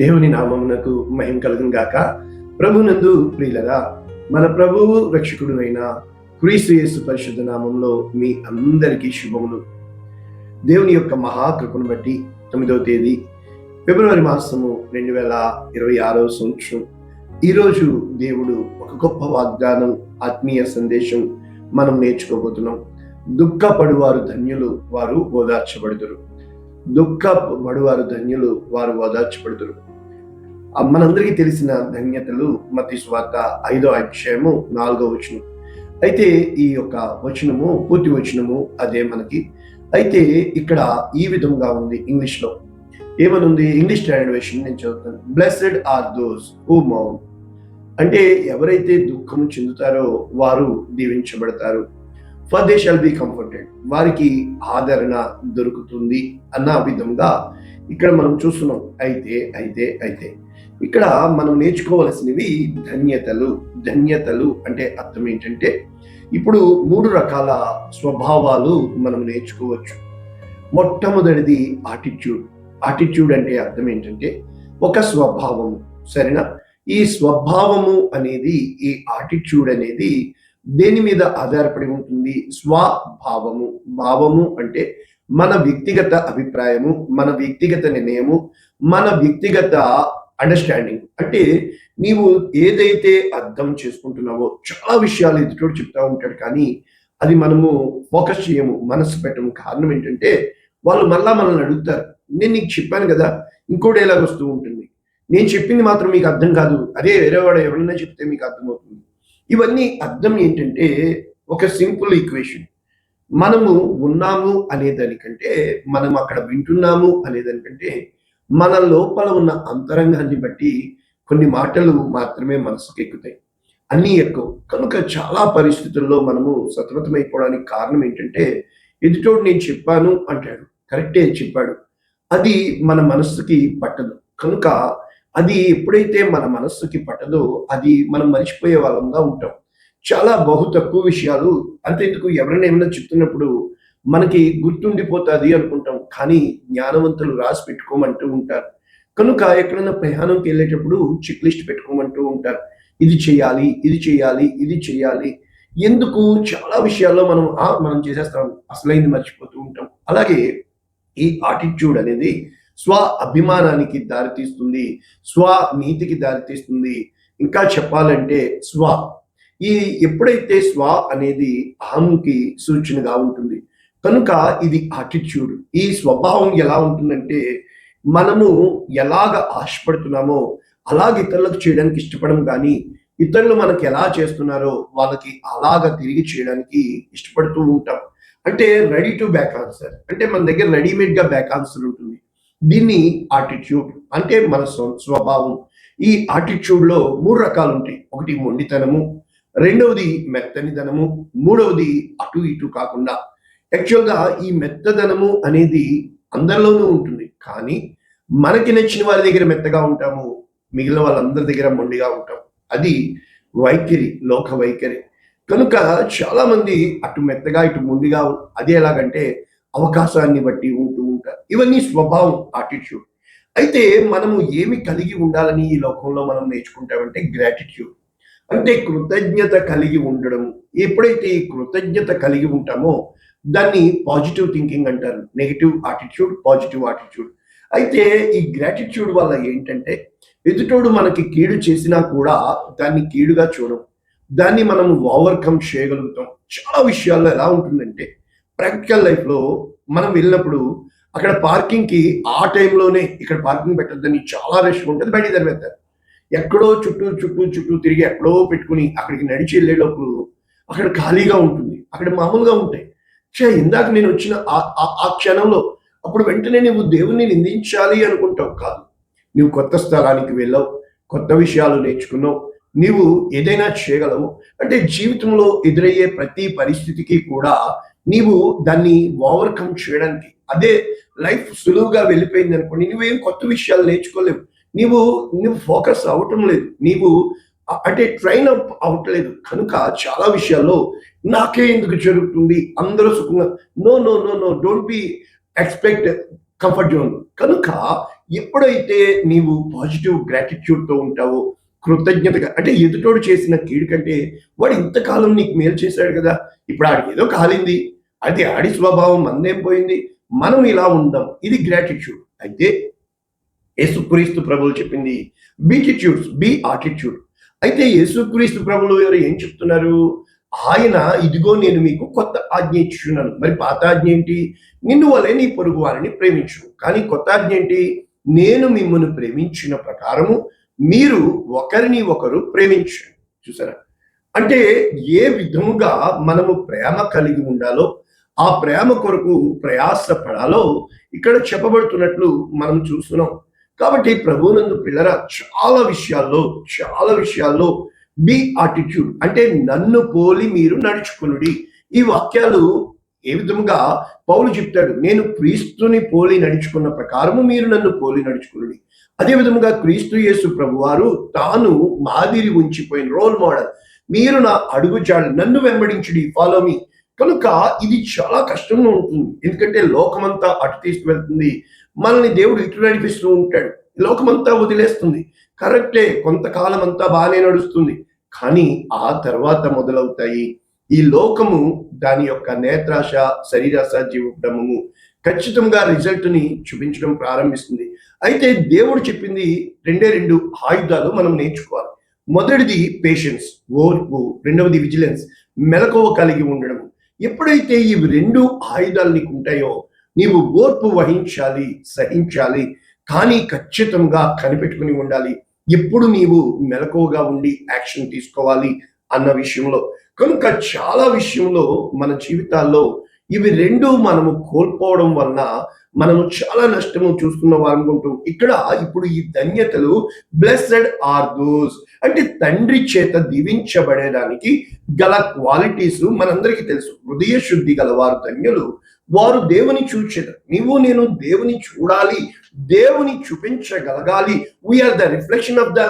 దేవుని నామమునకు మహిం కలుగును గాక. ప్రభునందు ప్రియులరా మన ప్రభువు రక్షకుడు అయిన క్రీస్తు యేసు పరిశుద్ధ నామంలో మీ అందరికీ శుభములు. దేవుని యొక్క మహాకృపను బట్టి తొమ్మిదవ తేదీ ఫిబ్రవరి మాసము రెండు వేల ఇరవై ఆరవ సంవత్సరం. ఈరోజు దేవుడు ఒక గొప్ప వాగ్దానం ఆత్మీయ సందేశం మనం నేర్చుకోబోతున్నాం. దుఃఖపడువారు ధన్యులు వారు ఓదార్చబడుదురు. దుఃఖపడువారు ధన్యులు వారు ఓదార్చబడుదురు. మనందరికీ తెలిసిన ధన్యతలు మతి స్వార్త ఐదో అధ్యాయము నాలుగో వచనం. అయితే ఈ యొక్క వచనము పూర్తి వచనము అదే మనకి. అయితే ఇక్కడ ఈ విధంగా ఉంది ఇంగ్లీష్లో ఏమనుంది? ఇంగ్లీష్ ట్రాన్స్లేషన్ నేను చదువుతాను. బ్లెస్డ్ ఆర్ దోస్ హూ మౌన్ అంటే ఎవరైతే దుఃఖము చెందుతారో వారు దీవించబడతారు. For they shall be comforted వారికి ఆదరణ దొరుకుతుంది అన్న విధంగా ఇక్కడ మనం చూస్తున్నాం. అయితే అయితే అయితే. ఇక్కడ మనం నేర్చుకోవలసినవి ధన్యతలు. ధన్యతలు అంటే అర్థం ఏంటంటే ఇప్పుడు మూడు రకాల స్వభావాలు మనం నేర్చుకోవచ్చు. మొట్టమొదటిది ఆటిట్యూడ్ ఆటిట్యూడ్ అంటే అర్థం ఏంటంటే ఒక స్వభావము. సరేనా? ఈ స్వభావము అనేది ఈ ఆటిట్యూడ్ అనేది దేని మీద ఆధారపడి ఉంటుంది? స్వభావము. భావము అంటే మన వ్యక్తిగత అభిప్రాయము మన వ్యక్తిగత నిర్ణయము మన వ్యక్తిగత అండర్స్టాండింగ్ అంటే నీవు ఏదైతే అర్థం చేసుకుంటున్నావో చాలా విషయాలు ఎదుటోడు చెప్తా ఉంటాడు కానీ అది మనము ఫోకస్ చేయము మనసు పెట్టము. కారణం ఏంటంటే వాళ్ళు మళ్ళా మనల్ని అడుగుతారు. నేను నీకు చెప్పాను కదా ఇంకోటి ఎలాగ వస్తూ ఉంటుంది. నేను చెప్పింది మాత్రం మీకు అర్థం కాదు. అదే వేరేవాడు ఎవరైనా చెప్తే మీకు అర్థమవుతుంది. ఇవన్నీ అర్థం ఏంటంటే ఒక సింపుల్ ఈక్వేషన్ మనము ఉన్నాము అనే దానికంటే మనం అక్కడ వింటున్నాము అనేదానికంటే మన లోపల ఉన్న అంతరంగాన్ని బట్టి కొన్ని మాటలు మాత్రమే మనసుకు ఎక్కుతాయి. అన్నీ ఎక్కువ. కనుక చాలా పరిస్థితుల్లో మనము సతమతమైపోవడానికి కారణం ఏంటంటే ఎదుటోడు నేను చెప్పాను అంటాడు. కరెక్టే చెప్పాడు. అది మన మనస్సుకి పట్టదు. కనుక అది ఎప్పుడైతే మన మనస్సుకి పట్టదో అది మనం మర్చిపోయే వాళ్ళంగా ఉంటాం. చాలా బహు తక్కువ విషయాలు అంతేందుకు ఎవరైనా ఏమైనా చెప్తున్నప్పుడు మనకి గుర్తుండిపోతుంది అనుకుంటాం. కానీ జ్ఞానవంతులు రాసి పెట్టుకోమంటూ ఉంటారు. కనుక ఎక్కడైనా ప్రయాణంకి వెళ్ళేటప్పుడు చెక్ లిస్ట్ పెట్టుకోమంటూ ఉంటారు. ఇది చేయాలి ఇది చేయాలి ఇది చేయాలి. ఎందుకు? చాలా విషయాల్లో మనం మనం చేసేస్తాం. అసలైంది మర్చిపోతూ ఉంటాం. అలాగే ఈ ఆటిట్యూడ్ అనేది స్వ అభిమానానికి దారితీస్తుంది. స్వ నీతికి దారితీస్తుంది. ఇంకా చెప్పాలంటే స్వ. ఈ ఎప్పుడైతే స్వ అనేది అహంకి సూచనగా ఉంటుంది కనుక ఇది ఆటిట్యూడ్ ఈ స్వభావం ఎలా ఉంటుందంటే మనము ఎలాగ ఆశపడుతున్నామో అలాగ ఇతరులకు చేయడానికి ఇష్టపడం కానీ ఇతరులు మనకి ఎలా చేస్తున్నారో వాళ్ళకి అలాగ తిరిగి చేయడానికి ఇష్టపడుతూ ఉంటాం. అంటే రెడీ టు బ్యాక్ ఆన్సర్ అంటే మన దగ్గర రెడీమేడ్గా బ్యాక్ ఆన్సర్ ఉంటుంది. దీన్ని ఆటిట్యూడ్ అంటే మన స్వభావం. ఈ ఆటిట్యూడ్లో మూడు రకాలు ఉంటాయి. ఒకటి మొండితనము రెండవది మెత్తనితనము మూడవది అటు ఇటు కాకుండా. యాక్చువల్గా ఈ మెత్తదనము అనేది అందరిలోనూ ఉంటుంది. కానీ మనకి నచ్చిన వారి దగ్గర మెత్తగా ఉంటాము మిగిలిన వాళ్ళందరి దగ్గర మొండిగా ఉంటాం అది వైఖరి లోక వైఖరి. కనుక చాలామంది అటు మెత్తగా ఇటు మొండిగా అది ఎలాగంటే అవకాశాన్ని బట్టి ఉంటూ ఉంటారు. ఇవన్నీ స్వభావం ఆటిట్యూడ్ అయితే మనము ఏమి కలిగి ఉండాలని ఈ లోకంలో మనం నేర్చుకుంటామంటే గ్రాటిట్యూడ్ అంటే కృతజ్ఞత కలిగి ఉండడం ఎప్పుడైతే ఈ కృతజ్ఞత కలిగి ఉంటామో దాన్ని పాజిటివ్ థింకింగ్ అంటారు. నెగిటివ్ ఆటిట్యూడ్ పాజిటివ్ ఆటిట్యూడ్ అయితే ఈ గ్రాటిట్యూడ్ వల్ల ఏంటంటే ఎదుటోడు మనకి కీడు చేసినా కూడా దాన్ని కీడుగా చూడం దాన్ని మనం ఓవర్కమ్ చేయగలుగుతాం. చాలా విషయాల్లో ఎలా ఉంటుందంటే ప్రాక్టికల్ లైఫ్లో మనం వెళ్ళినప్పుడు అక్కడ పార్కింగ్కి ఆ టైంలోనే ఇక్కడ పార్కింగ్ పెట్టద్దని చాలా రష్ ఉంటుంది బయట తరిమేస్తారు. ఎక్కడో చుట్టూ చుట్టూ చుట్టూ తిరిగి ఎక్కడో పెట్టుకుని అక్కడికి నడిచి వెళ్ళేటప్పుడు అక్కడ ఖాళీగా ఉంటుంది. అక్కడ మామూలుగా ఉంటాయి. చే ఇందాక నేను వచ్చిన ఆ- ఆ- క్షణంలో అప్పుడు వెంటనే నువ్వు దేవుణ్ణి నిందించాలి అనుకుంటావు కాదు. నువ్వు కొత్త స్థలానికి వెళ్ళావు కొత్త విషయాలు నేర్చుకున్నావు నీవు ఏదైనా చేయగలవు. అంటే జీవితంలో ఎదురయ్యే ప్రతి పరిస్థితికి కూడా నీవు దాన్ని ఓవర్కమ్ చేయడానికి అదే లైఫ్ సులువుగా వెళ్ళిపోయింది అనుకోండి నువ్వేం కొత్త విషయాలు నేర్చుకోలేవు. నీవు నువ్వు ఫోకస్ అవటం లేదు. నీవు అంటే ట్రైన్ అప్ అవ్వట్లేదు కనుక చాలా విషయాల్లో నాకే ఎందుకు జరుగుతుంది? అందరూ సుఖంగా no no no no don't be expect comfort zone. కనుక ఎప్పుడైతే నీవు పాజిటివ్ గ్రాటిట్యూడ్తో ఉంటావో కృతజ్ఞతగా అంటే ఎదుటోడు చేసిన కీడు కంటే వాడు ఇంతకాలం నీకు మేలు చేశాడు కదా ఇప్పుడు ఆడికి ఏదో కాలింది. అది ఆడి స్వభావం మందేం పోయింది? మనం ఇలా ఉందాం ఇది గ్రాటిట్యూడ్. అయితే యేసుక్రీస్తు ప్రభులు చెప్పింది బీటిట్యూడ్స్ బీ ఆటిట్యూడ్. అయితే యేసుక్రీస్తు ప్రభులు ఎవరు ఏం చెప్తున్నారు? ఆయన ఇదిగో నేను మీకు కొత్త ఆజ్ఞ ఇచ్చున్నాను మరి పాత ఆజ్ఞ ఏంటి నిన్ను వలె నీ పొరుగు వారిని ప్రేమించు కానీ కొత్త ఆజ్ఞ ఏంటి నేను మిమ్మల్ని ప్రేమించిన ప్రకారము మీరు ఒకరిని ఒకరు ప్రేమించండి చూసారా? అంటే ఏ విధముగా మనము ప్రేమ కలిగి ఉండాలో ఆ ప్రేమ కొరకు ప్రయాసపడాలో ఇక్కడ చెప్పబడుతున్నట్లు మనం చూస్తున్నాం. కాబట్టి ప్రభువునందు పిల్లరా చాలా విషయాల్లో చాలా విషయాల్లో బి ఆటిట్యూడ్ అంటే నన్ను పోలి మీరు నడుచుకునుడి. ఈ వాక్యాలు ఏ విధముగా పౌలు చెప్తాడు నేను క్రీస్తుని పోలి నడుచుకున్న ప్రకారము మీరు నన్ను పోలి నడుచుకునుడి. అదే విధముగా క్రీస్తు యేసు ప్రభువారు తాను మాదిరి ఉంచిపోయిన రోల్ మోడల్ మీరు నా అడుగు చాడు నన్ను వెంబడించుడి ఫాలో మీ కనుక ఇది చాలా కష్టంగా ఉంటుంది. ఎందుకంటే లోకమంతా అటు తీసుకువెళ్తుంది మనల్ని దేవుడు ఇటు నడిపిస్తూ ఉంటాడు. లోకమంతా వదిలేస్తుంది. కరెక్టే కొంతకాలం అంతా బాగానే నడుస్తుంది. కానీ ఆ తర్వాత మొదలవుతాయి. ఈ లోకము దాని యొక్క నేత్రాశ శరీరాశ జీవడము ఖచ్చితంగా రిజల్ట్ని చూపించడం ప్రారంభిస్తుంది. అయితే దేవుడు చెప్పింది రెండే రెండు ఆయుధాలు మనం నేర్చుకోవాలి. మొదటిది పేషెన్స్ ఓర్పు రెండవది విజిలెన్స్ మెలకువ కలిగి ఉండడం ఎప్పుడైతే ఇవి రెండు ఆయుధాలు నీకు ఉంటాయో నీవు ఓర్పు వహించాలి సహించాలి కానీ ఖచ్చితంగా కనిపెట్టుకుని ఉండాలి. ఎప్పుడు నీవు మెలకువగా ఉండి యాక్షన్ తీసుకోవాలి అన్న విషయంలో. కనుక చాలా విషయంలో మన జీవితాల్లో ఇవి రెండు మనము కోల్పోవడం వలన మనము చాలా నష్టము చూస్తున్న అనుకుంటాం ఇక్కడ ఇప్పుడు ఈ ధన్యతలు బ్లెస్డ్ ఆర్ దోస్ అంటే తండ్రి చేత దీవించబడేదానికి గల క్వాలిటీస్ మనందరికీ తెలుసు. హృదయ శుద్ధి గలవారు ధన్యులు. వారు దేవుని చూచారు నీవు నేను దేవుని చూడాలి. దేవుని చూపించగలగాలి. We are the reflection of the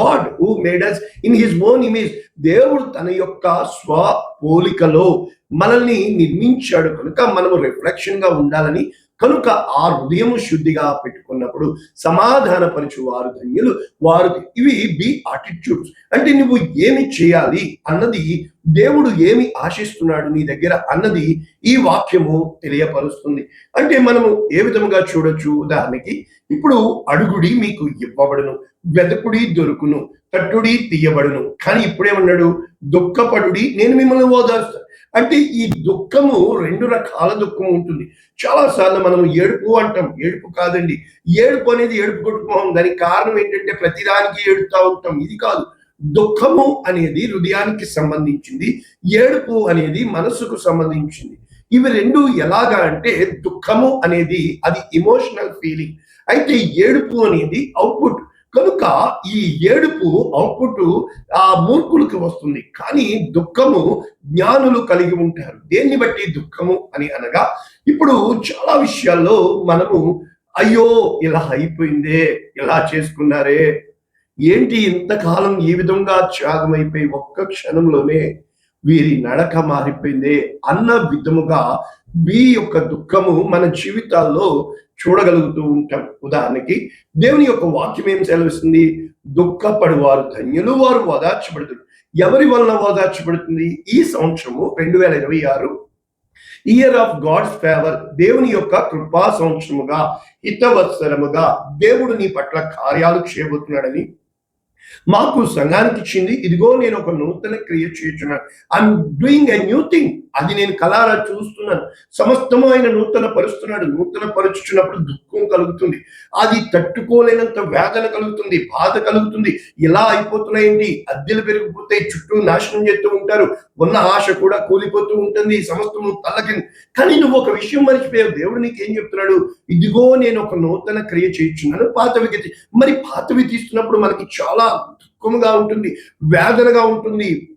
God who made us in his own image దేవుడు తన యొక్క స్వ పోలికలో మనల్ని నిర్మించాడు. కనుక మనము రిఫ్లెక్షన్గా ఉండాలని కనుక ఆ హృదయం శుద్ధిగా పెట్టుకున్నప్పుడు సమాధానపరచు వారు ధన్యులు. వారు ఇవి బి ఆటిట్యూడ్స్ అంటే నువ్వు ఏమి చేయాలి అన్నది దేవుడు ఏమి ఆశిస్తున్నాడు నీ దగ్గర అన్నది ఈ వాక్యము తెలియపరుస్తుంది. అంటే మనము ఏ విధముగా చూడొచ్చు? ఉదాహరణకి ఇప్పుడు అడుగుడి మీకు ఇవ్వబడును వెతకుడి దొరుకును తట్టుడి తీయబడును. కానీ ఇప్పుడేమన్నాడు? దుఃఖపడుడి నేను మిమ్మల్ని ఓదార్స్తాను అంటే ఈ దుఃఖము రెండు రకాల దుఃఖం ఉంటుంది. చాలా సార్లు మనం ఏడుపు అంటాం. ఏడుపు కాదండి. ఏడుపు అనేది ఏడుపు కొట్టుకోం దానికి కారణం ఏంటంటే ప్రతిదానికి ఏడుతూ ఉంటాం. ఇది కాదు. దుఃఖము అనేది హృదయానికి సంబంధించింది. ఏడుపు అనేది మనసుకు సంబంధించింది. ఇవి రెండు ఎలాగా అంటే దుఃఖము అనేది అది ఇమోషనల్ ఫీలింగ్ అయితే ఏడుపు అనేది అవుట్పుట్ ఈ ఏడుపు అవుట్పుట్ ఆ మూర్ఖులకు వస్తుంది. కానీ దుఃఖము జ్ఞానులు కలిగి ఉంటారు. దేన్ని బట్టి? దుఃఖము అని అనగా ఇప్పుడు చాలా విషయాల్లో మనము అయ్యో ఇలా అయిపోయిందే ఇలా చేసుకున్నారే ఏంటి ఇంతకాలం ఈ విధంగా త్యాగమైపోయి ఒక్క క్షణంలోనే వీరి నడక మారిపోయిందే అన్న విధముగా వీ యొక్క దుఃఖము మన జీవితాల్లో చూడగలుగుతూ ఉంటాం. ఉదాహరణకి దేవుని యొక్క వాక్యం ఏం సెలవిస్తుంది? దుఃఖపడు వారు ధన్యులు వారు ఓదార్చబడుతుంది ఎవరి వలన ఓదార్చబడుతుంది? ఈ సంవత్సరము రెండు వేల ఇరవై ఆరు ఇయర్ ఆఫ్ గాడ్స్ ఫేవర్ దేవుని యొక్క కృపా సంవత్సరముగా హితవత్సరముగా దేవుడు నీ పట్ల కార్యాలు చేయబోతున్నాడని మాకు సంఘానికి ఇచ్చింది ఇదిగో నేను ఒక నూతన క్రియ చేస్తున్నాను. I'm doing a new thing అది నేను కలారా చూస్తున్నాను. సమస్తము ఆయన నూతన పరుస్తున్నాడు నూతన పరుచుచున్నప్పుడు దుఃఖం కలుగుతుంది. అది తట్టుకోలేనంత వేదన కలుగుతుంది బాధ కలుగుతుంది. ఇలా అయిపోతున్నాయండి? అద్దెలు పెరిగిపోతాయి చుట్టూ నాశనం చేస్తూ ఉంటారు. ఉన్న ఆశ కూడా కూలిపోతూ ఉంటుంది సమస్తము తల్లకి. కానీ నువ్వు ఒక విషయం మర్చిపోయావు. దేవుడు నీకు ఏం చెప్తున్నాడు? ఇదిగో నేను ఒక నూతన క్రియ చేయించున్నాను పాతవి మరి పాతవి తీస్తున్నప్పుడు మనకి చాలా దుఃఖముగా ఉంటుంది వేదనగా ఉంటుంది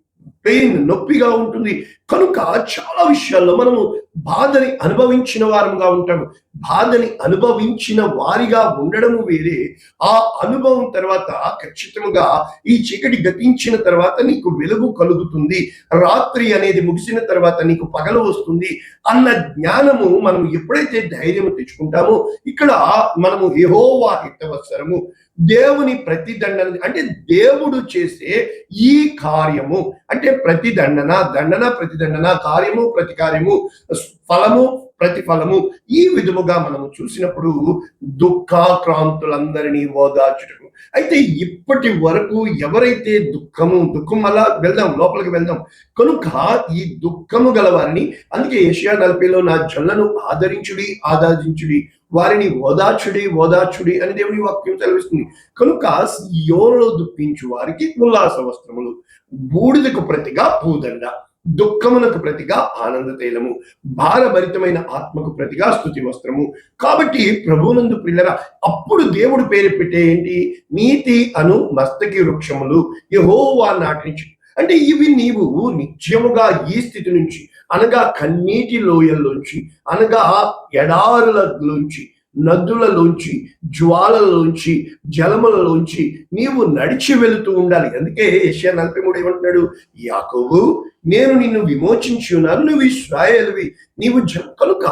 పెయిన్ నొప్పిగా ఉంటుంది. కనుక చాలా విషయాల్లో మనము బాధని అనుభవించిన వారముగా ఉంటాము. బాధని అనుభవించిన వారిగా ఉండడము వేరే. ఆ అనుభవం తర్వాత ఖచ్చితంగా ఈ చీకటి గతించిన తర్వాత నీకు వెలుగు కలుగుతుంది. రాత్రి అనేది ముగిసిన తర్వాత నీకు పగలు వస్తుంది అన్న జ్ఞానము మనం ఎప్పుడైతే ధైర్యం తెచ్చుకుంటామో ఇక్కడ మనము ఏహోవా హితవత్సరము. దేవుని ప్రతిదండన అంటే దేవుడు చేసే ఈ కార్యము. అంటే ప్రతిదండన దండన ప్రతిదండన కార్యము ప్రతికార్యము ఫలము ప్రతిఫలము ఈ విధముగా మనము చూసినప్పుడు దుఃఖాక్రాంతులందరినీ ఓదార్చుటకు. అయితే ఇప్పటి వరకు ఎవరైతే దుఃఖము దుఃఖం వల్ల వెళ్దాం లోపలికి వెళ్దాం కనుక ఈ దుఃఖము గల వారిని అందుకే ఏషియా నలభైలో నా జల్లను ఆదరించుడి ఆదరించుడి వారిని ఓదార్చుడి ఓదార్చుడి అని దేవుని వాక్యం సెలవిస్తుంది. కనుక యోలో దుఃఖించు వారికి ఉల్లాస వస్త్రములు బూడిదకు ప్రతిగా పూదండ దుఃఖమునకు ప్రతిగా ఆనంద తైలము భారభరితమైన ఆత్మకు ప్రతిగా స్థుతి వస్త్రము. కాబట్టి ప్రభువునందు పిల్లల అప్పుడు దేవుడు పేరు పెట్టే ఏంటి? నీతి అను మస్తకి వృక్షములు యహోవా నాటించు అంటే ఇవి నీవు నిత్యముగా ఈ స్థితి నుంచి అనగా కన్నీటి లోయల్లోంచి అనగా ఎడారులలోంచి నదులలోంచి జ్వాలలోంచి జలములలోంచి నీవు నడిచి వెళుతూ ఉండాలి. అందుకే ఏషియా నలభై మూడు ఏమంటున్నాడు? యాకోబు నేను నిన్ను విమోచించి ఉన్నాను నువ్వు ఇస్రాయేల్వి నీవు జ- కనుక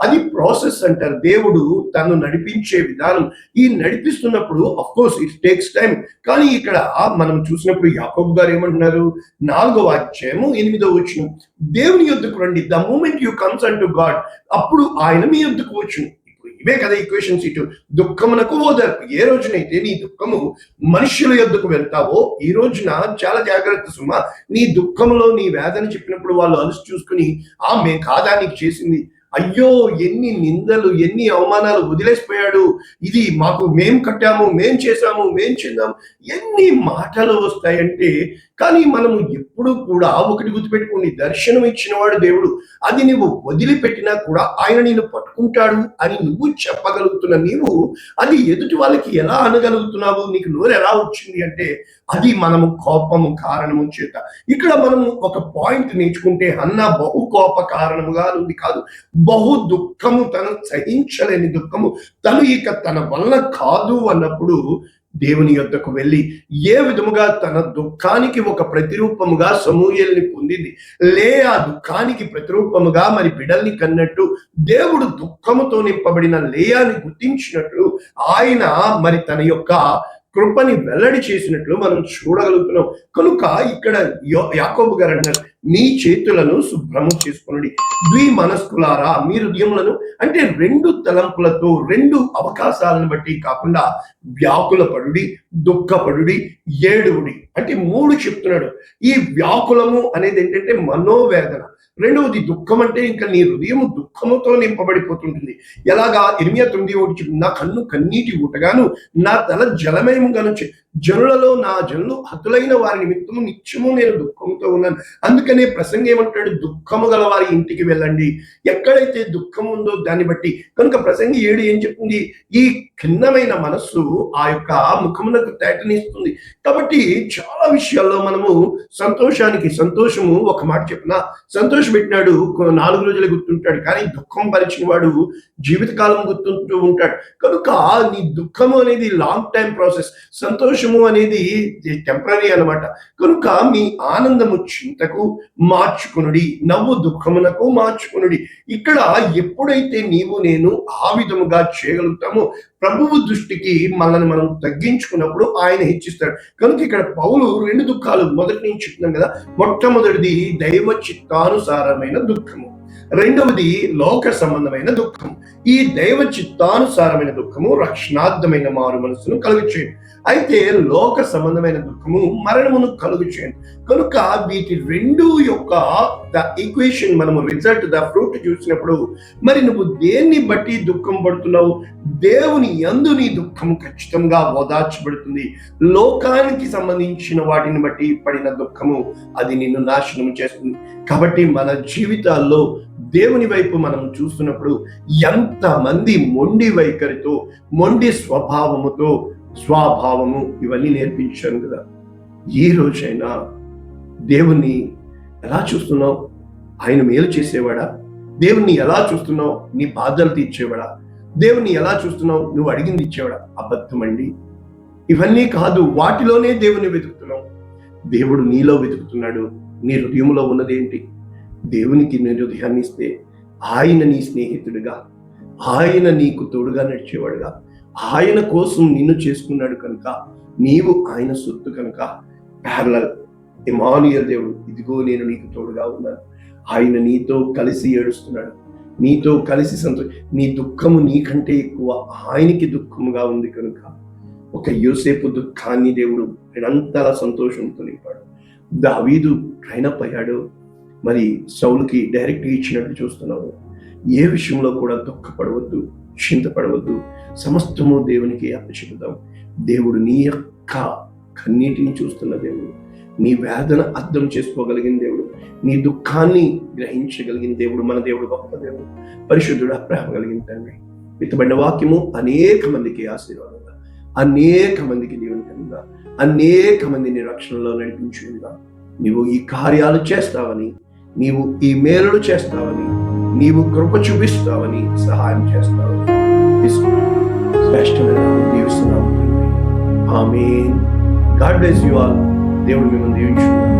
అది ప్రాసెస్ అంటారు. దేవుడు తను నడిపించే విధానం. ఈ నడిపిస్తున్నప్పుడు of course it takes time కానీ ఇక్కడ మనం చూసినప్పుడు యాకోబు గారు ఏమంటున్నారు? నాలుగవ అధ్యాయము ఎనిమిదో వచ్చిన దేవుని యొద్దకు రండి. The moment you comes and to God అప్పుడు ఆయన మీ యొద్దకు వచ్చును. ఇవే కదా ఈక్వేషన్స్ ఇటు. దుఃఖమునకు ఓదార్పు. ఏ రోజునైతే నీ దుఃఖము మనుష్యుల యొద్దకు వెళ్తావో ఈ రోజున చాలా జాగ్రత్త సుమ. నీ దుఃఖంలో నీ వేదన చెప్పినప్పుడు వాళ్ళు అలసి చూసుకుని ఆ మేం కాదా నీకు చేసింది? అయ్యో ఎన్ని నిందలు ఎన్ని అవమానాలు వదిలేసిపోయాడు. ఇది మాకు మేం కట్టాము మేం చేశాము మేం చెందాము. ఎన్ని మాటలు వస్తాయంటే కానీ మనము ఎప్పుడు కూడా ఒకటి గుర్తుపెట్టుకుని దర్శనం ఇచ్చినవాడు దేవుడు. అది నువ్వు వదిలిపెట్టినా కూడా ఆయన నేను పట్టుకుంటాడు అని నువ్వు చెప్పగలుగుతున్న నీవు అది ఎదుటి వాళ్ళకి ఎలా అనగలుగుతున్నావు నీకు నోరు ఎలా వచ్చింది అంటే అది మనము కోపము కారణము చేత. ఇక్కడ మనము ఒక పాయింట్ నేర్చుకుంటే అన్న బహు కోప కారణముగా ఉంది కాదు. బహు దుఃఖము తను సహించలేని దుఃఖము. తను ఇక తన వల్ల కాదు అన్నప్పుడు దేవుని యొద్దకు వెళ్ళి ఏ విధముగా తన దుఃఖానికి ఒక ప్రతిరూపముగా సమూహల్ని పొందింది? లే ఆ దుఃఖానికి ప్రతిరూపముగా మరి బిడల్ని కన్నట్టు దేవుడు దుఃఖముతో నింపబడిన లేయాని గుర్తించినట్లు ఆయన మరి తన యొక్క కృపని వెల్లడి చేసినట్లు మనం చూడగలుగుతున్నాం. కనుక ఇక్కడ యాకోబు గారు అంటారు మీ చేతులను శుభ్రము చేసుకునండి. ద్వి మనస్కులారా మీ హృదయములను అంటే రెండు తలంపులతో రెండు అవకాశాలను బట్టి కాకుండా వ్యాకుల పడుడి దుఃఖపడుడి ఏడువుడి. అంటే మూడు చెప్తున్నాడు. ఈ వ్యాకులము అనేది ఏంటంటే మనోవేదన. రెండవది దుఃఖం అంటే ఇంకా నీ హృదయం దుఃఖముతో నింపబడిపోతుంటుంది. ఎలాగా? ఎనిమిది తొమ్మిది ఒకటి నా కన్ను కన్నీటి ఊటగాను నా తల జలమయముగాను చే- జనులలో నా జనులు హతులైన వారి నిమిత్తము నిత్యము నేను దుఃఖంతో ఉన్నాను. అందుకని ప్రసంగం ఏమంటాడు? దుఃఖము గల వారి ఇంటికి వెళ్ళండి. ఎక్కడైతే దుఃఖం ఉందో దాన్ని బట్టి. కనుక ప్రసంగి ఏడు ఏం చెప్తుంది? ఈ ఖిన్నమైన మనస్సు ఆ యొక్క ముఖమునకు తేటనిస్తుంది. కాబట్టి చాలా విషయాల్లో మనము సంతోషానికి సంతోషము ఒక మాట చెప్పిన. సంతోషం పెట్టినాడు నాలుగు రోజులు గుర్తుంటాడు. కానీ దుఃఖం పరిచిన వాడు జీవితకాలం గుర్తుంటూ ఉంటాడు. కనుక నీ దుఃఖము అనేది లాంగ్ టైం ప్రాసెస్ సంతోషము అనేది టెంపరీ అన్నమాట. కనుక మీ ఆనందము చింతకు మార్చుకునుడి నవ్వు దుఃఖమునకు మార్చుకునుడి. ఇక్కడ ఎప్పుడైతే నీవు నేను ఆ విధముగా చేయగలుగుతామో ప్రభువు దృష్టికి మనల్ని మనం తగ్గించుకున్నప్పుడు ఆయన హెచ్చిస్తాడు. కనుక ఇక్కడ పౌలు రెండు దుఃఖాలు మొదటి నుంచి చెప్తున్నాం కదా మొట్టమొదటిది దైవ చిత్తానుసారమైన దుఃఖము. రెండవది లోక సంబంధమైన దుఃఖం. ఈ దైవ చిత్తానుసారమైన దుఃఖము రక్షణార్థమైన మారు మనసును కలుగు చేయండి అయితే లోక సంబంధమైన దుఃఖము మరణమును కలుగు చేయండి కనుక వీటి రెండు యొక్క ద ఈక్వేషన్ మనము రిజల్ట్ ద ఫ్రూట్ చూసినప్పుడు మరి నువ్వు దేన్ని బట్టి దుఃఖం పడుతున్నావు? దేవుని ఎందు నీ దుఃఖం ఖచ్చితంగా ఓదార్చబడుతుంది. లోకానికి సంబంధించిన వాటిని బట్టి పడిన దుఃఖము అది నిన్ను నాశనం చేస్తుంది. కాబట్టి మన జీవితాల్లో దేవుని వైపు మనం చూస్తున్నప్పుడు ఎంతమంది మొండి వైఖరితో మొండి స్వభావముతో స్వభావము ఇవన్నీ నేర్పించాను కదా. ఈ రోజైనా దేవుణ్ణి ఎలా చూస్తున్నావు? ఆయన మేలు చేసేవాడా? దేవుణ్ణి ఎలా చూస్తున్నావు? నీ బాధలు తీర్చేవాడా? దేవుణ్ణి ఎలా చూస్తున్నావు? నువ్వు అడిగింది ఇచ్చేవాడా? అబద్ధమండి. ఇవన్నీ కాదు వాటిలోనే దేవుని వెతుకుతున్నావు. దేవుడు నీలో వెతుకుతున్నాడు. నీ హృదయంలో ఉన్నదేంటి? దేవునికి నేను హృదయాన్ని ఇస్తే ఆయన నీ స్నేహితుడిగా ఆయన నీకు తోడుగా నడిచేవాడుగా ఆయన కోసం నిన్ను చేసుకున్నాడు కనుక నీవు ఆయన సొత్తు కనుక ప్యారలల్ ఇమానుయల్ దేవుడు ఇదిగో నేను నీకు తోడుగా ఉన్నాను. ఆయన నీతో కలిసి ఏడుస్తున్నాడు. నీతో కలిసి సంతో నీ దుఃఖము నీకంటే ఎక్కువ ఆయనకి దుఃఖముగా ఉంది కనుక ఒక యోసేపు దుఃఖాన్ని దేవుడు నిరంతర సంతోషంతో నింపాడు. దావీదు ట్రైనప్ అయ్యాడు. మరి సౌలుకి డైరెక్ట్గా ఇచ్చినట్టు చూస్తున్నాము. ఏ విషయంలో కూడా దుఃఖపడవద్దు చింతపడవద్దు. సమస్తము దేవునికి అప్పచెబుదాం దేవుడు నీ యొక్క కన్నీటిని చూస్తున్న దేవుడు. నీ వేదన అర్థం చేసుకోగలిగిన దేవుడు. నీ దుఃఖాన్ని గ్రహించగలిగిన దేవుడు మన దేవుడు గొప్ప దేవుడు. పరిశుద్ధుడు ప్రేమ కలిగిన తండ్రి. విత్తబడిన వాక్యము అనేక మందికి ఆశీర్వాదంగా అనేక మందికి దీవెనకరంగా అనేక మందిని రక్షణలో నడిపించుగా నీవు ఈ కార్యాలు చేస్తావని నీవు ఈ మేలులు చేస్తావని నీవు కృప చూపిస్తావని సహాయం చేస్తావని. శ్రేష్టమైన దీవిస్తున్నాము ఆమె గాడ్ బ్లెస్ యు ఆల్. దేవుడు మిమ్మల్ని దీవించుకున్నాను